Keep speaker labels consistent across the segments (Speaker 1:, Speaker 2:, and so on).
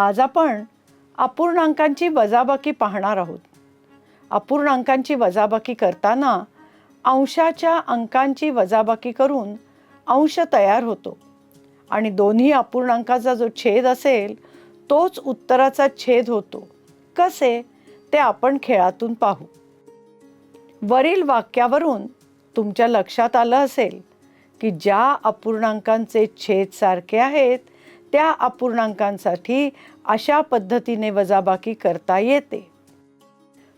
Speaker 1: आज आपण अपूर्णांकांची वजाबाकी पाहणार आहोत. अपूर्णांकांची वजाबाकी करताना अंशाच्या अंकांची वजाबाकी करून अंश तयार होतो. आणि दोन्ही अपूर्णांकाचा जो छेद असेल तोच उत्तराचा छेद होतो. कसे? ते आपण खेळातून पाहू. वरील वाक्यावरून तुमच्या लक्षात आलं असेल की ज्या अपूर्णांकांचे छेद सारखे आहेत त्या अपूर्णांकांसाठी अशा पद्धतीने वजाबाकी करता येते.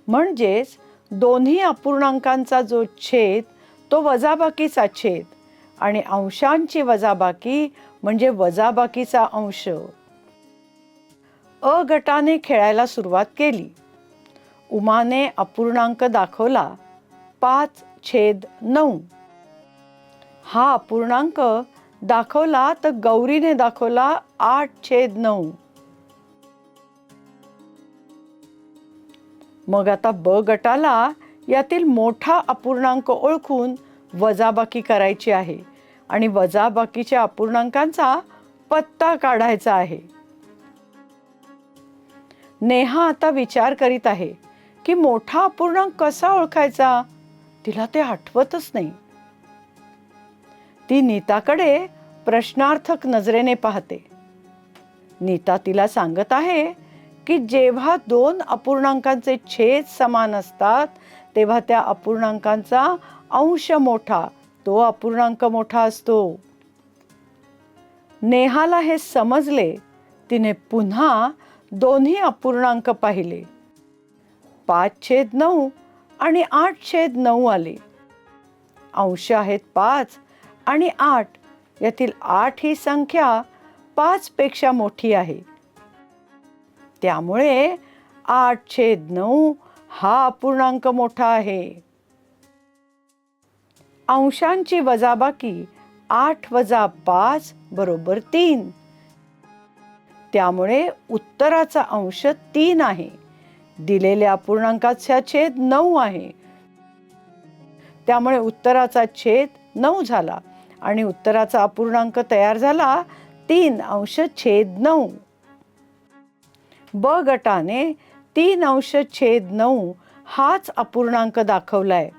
Speaker 1: म्हणजेच दोन्ही अपूर्णांकांचा जो छेद तो वजाबाकीचा छेद आणि अंशांची वजाबाकी म्हणजे वजाबाकीचा अंश. अ गटाने खेळायला सुरुवात केली. उमाने अपूर्णांक दाखवला पाच छेद नऊ. हा अपूर्णांक दाखवला तर गौरीने दाखवला आठ छेद नऊ. मग आता ब गटाला यातील मोठा अपूर्णांक ओळखून वजाबाकी करायची आहे आणि वजाबाकीच्या अपूर्णांकांचा पत्ता काढायचा आहे. नेहा आता विचार करीत आहे की मोठा अपूर्णांक कसा ओळखायचा? तिला ते आठवतच नाही. ती नीताकडे प्रश्नार्थक नजरेने पाहते. नीता तिला सांगत आहे की जेव्हा दोन अपूर्णांकांचे छेद समान असतात तेव्हा त्या अपूर्णांकांचा अंश मोठा तो अपूर्णांक मोठा असतो. नेहाला हे समजले तिने पुन्हा दोन्ही अपूर्णांक पाहिले. पाच छेद नऊ आणि आठ छेद नऊ आले. अंश आहेत पाच आणि आठ. यातील आठ ही संख्या पाच पेक्षा मोठी आहे. त्यामुळे आठ छेद नऊ हा अपूर्णांक मोठा आहे. अंशांची वजाबाकी आठ वजा पाच बरोबर तीन. त्यामुळे उत्तराचा अंश तीन आहे. दिलेल्या अपूर्णांकाचा छेद नऊ आहे. त्यामुळे उत्तराचा छेद नऊ झाला. आणि उत्तराचा अपूर्णांक तयार झाला तीन अंश छेद नऊ. ब गटाने तीन अंश छेद नऊ हाच अपूर्णांक दाखवलाय.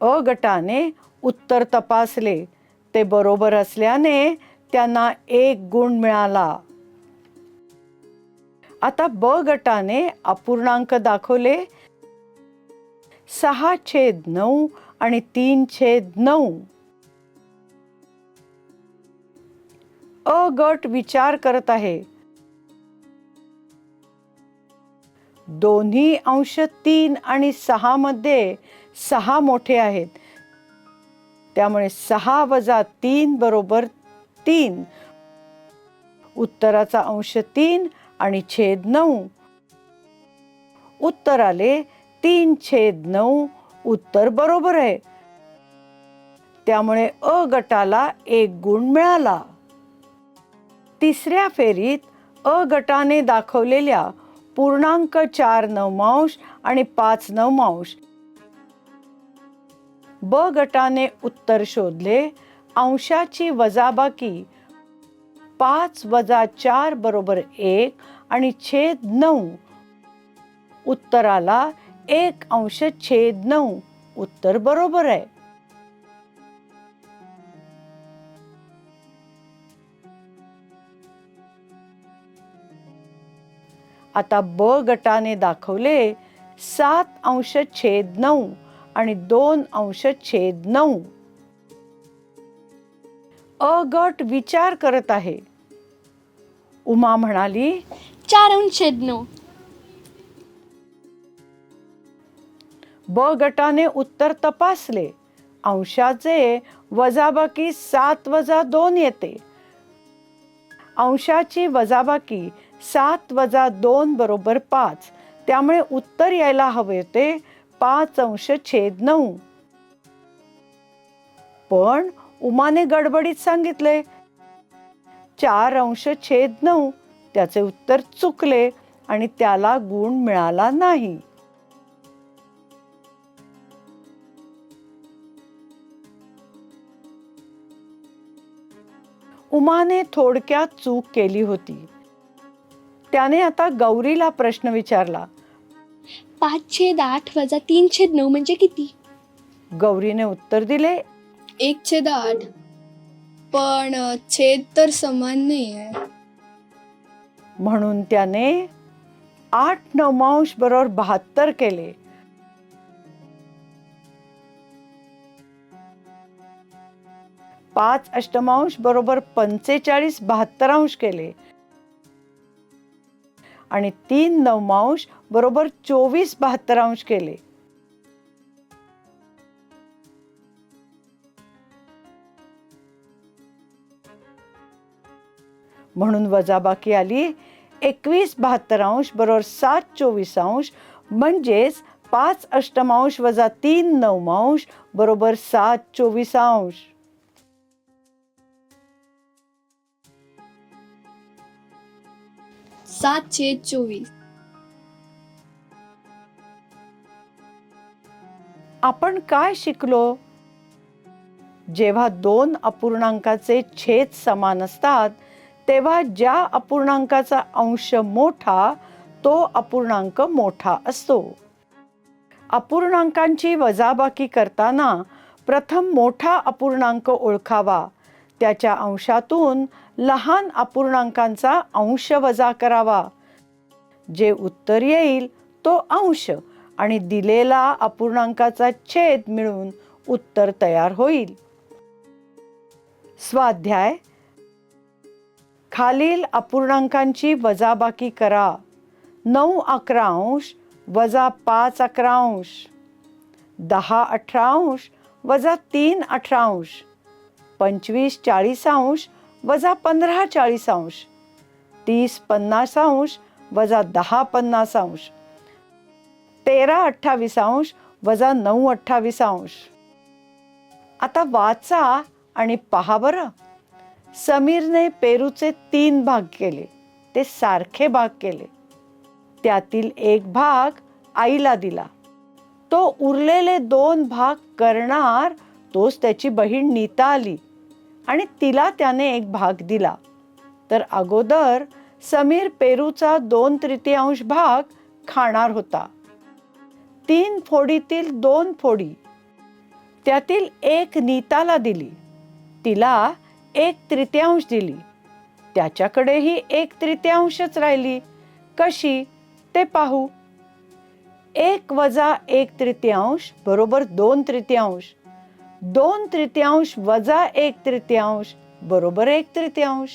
Speaker 1: अ गटाने उत्तर तपासले ते बरोबर असल्याने त्यांना एक गुण मिळाला. आता ब गटाने अपूर्णांक दाखवले सहा छेद नऊ आणि तीन छेद नऊ. अ गट विचार करत आहे. दोन्ही अंश तीन आणि सहा मध्ये सहा मोठे आहेत. त्यामुळे सहा वजा तीन बरोबर तीन. उत्तराचा अंश तीन आणि छेद नऊ. उत्तर आले तीन छेद नऊ उत्तर बरोबर आहे. त्यामुळे अ गटाला एक गुण मिळाला. तिसऱ्या फेरीत अ गटाने दाखवलेल्या पूर्णांक चार नवमांश आणि पाच नवमांश ब गटाने उत्तर शोधले अंशाची वजाबाकी पाच वजा चार बरोबर एक आणि छेद नऊ. उत्तराला एक अंश छेद नऊ उत्तर बरोबर आहे. आता ब गटाने दाखवले सात अंश छेद नऊ आणि दोन अंश छेद नऊ. अ गट विचार करत आहे. उमा म्हणाली
Speaker 2: चार अंश छेद नऊ.
Speaker 1: ब गटाने उत्तर तपासले. अंशाचे वजाबाकी सात वजा दोन येते. अंशाची वजाबाकी सात वजा दोन बरोबर पाच. त्यामुळे उत्तर यायला हवे होते पाच अंश छेद नऊ. पण उमाने गडबडीत सांगितले चार अंश छेद नऊ. त्याचे उत्तर चुकले आणि त्याला गुण मिळाला नाही. उमाने थोडक्यात चूक केली होती. त्याने आता गौरीला प्रश्न विचारला
Speaker 2: पाच छेद आठ वजा तीन छेद नऊ म्हणजे किती?
Speaker 1: गौरीने उत्तर दिले
Speaker 3: एक छेद आठ. पण अ, छेद तर समान नाही आहे.
Speaker 1: म्हणून त्याने आठ नवमांश बरोबर बहात्तर केले. पाच अष्टमांश बरोबर पंचेचाळीस बहात्तर अंश केले. आणि तीन नवमांश बरोबर चोवीस बहात्तर अंश केले. म्हणून वजाबाकी आली. एकवीस बहात्तर अंश बरोबर सात चोवीस अंश म्हणजेच पाच अष्टमांश वजा तीन नवमांश बरोबर सात चोवीस सातशे
Speaker 3: सात छेद चोवीस.
Speaker 1: आपण काय शिकलो? जेव्हा दोन अपूर्णांकाचे छेद समान असतात तेव्हा ज्या अपूर्णांकाचा अंश मोठा तो अपूर्णांक मोठा असतो. अपूर्णांकांची वजाबाकी करताना प्रथम मोठा अपूर्णांक ओळखावा. त्याच्या अंशातून लहान अपूर्णांकांचा अंश वजा करावा. जे उत्तर येईल तो अंश आणि दिलेला अपूर्णांकाचा छेद मिळून उत्तर तयार होईल. स्वाध्याय. खालील अपूर्णांकांची वजाबाकी करा. नऊ अकरा अंश वजा पाच अकरा अंश दहा अठरा अंश वजा तीन अठरा अंश पंचवीस चाळीस अंश वजा पंधरा चाळीस अंश. तीस पन्नास अंश वजा दहा पन्नास अंश. तेरा अठ्ठावीस अंश वजा नऊ अठ्ठावीस अंश. आता वाचा आणि पहा बरं. समीरने पेरूचे तीन भाग केले. ते सारखे भाग केले. त्यातील एक भाग आईला दिला. तो उरलेले दोन भाग करणार तोच त्याची बहीण नीता आली. आणि तिला त्याने एक भाग दिला. तर अगोदर समीर पेरूचा दोन तृतीयांश भाग खाणार होता. तीन फोडीतील दोन फोडी. त्यातील एक नीताला दिली. तिला एक तृतीयांश दिली. त्याच्याकडेही एक तृतीयांशच राहिली. कशी? ते पाहू. एक वजा एक तृतीयांश बरोबर दोन तृतीयांश. दोन तृतीयांश वजा एक तृतीयांश बरोबर एक तृतीयांश.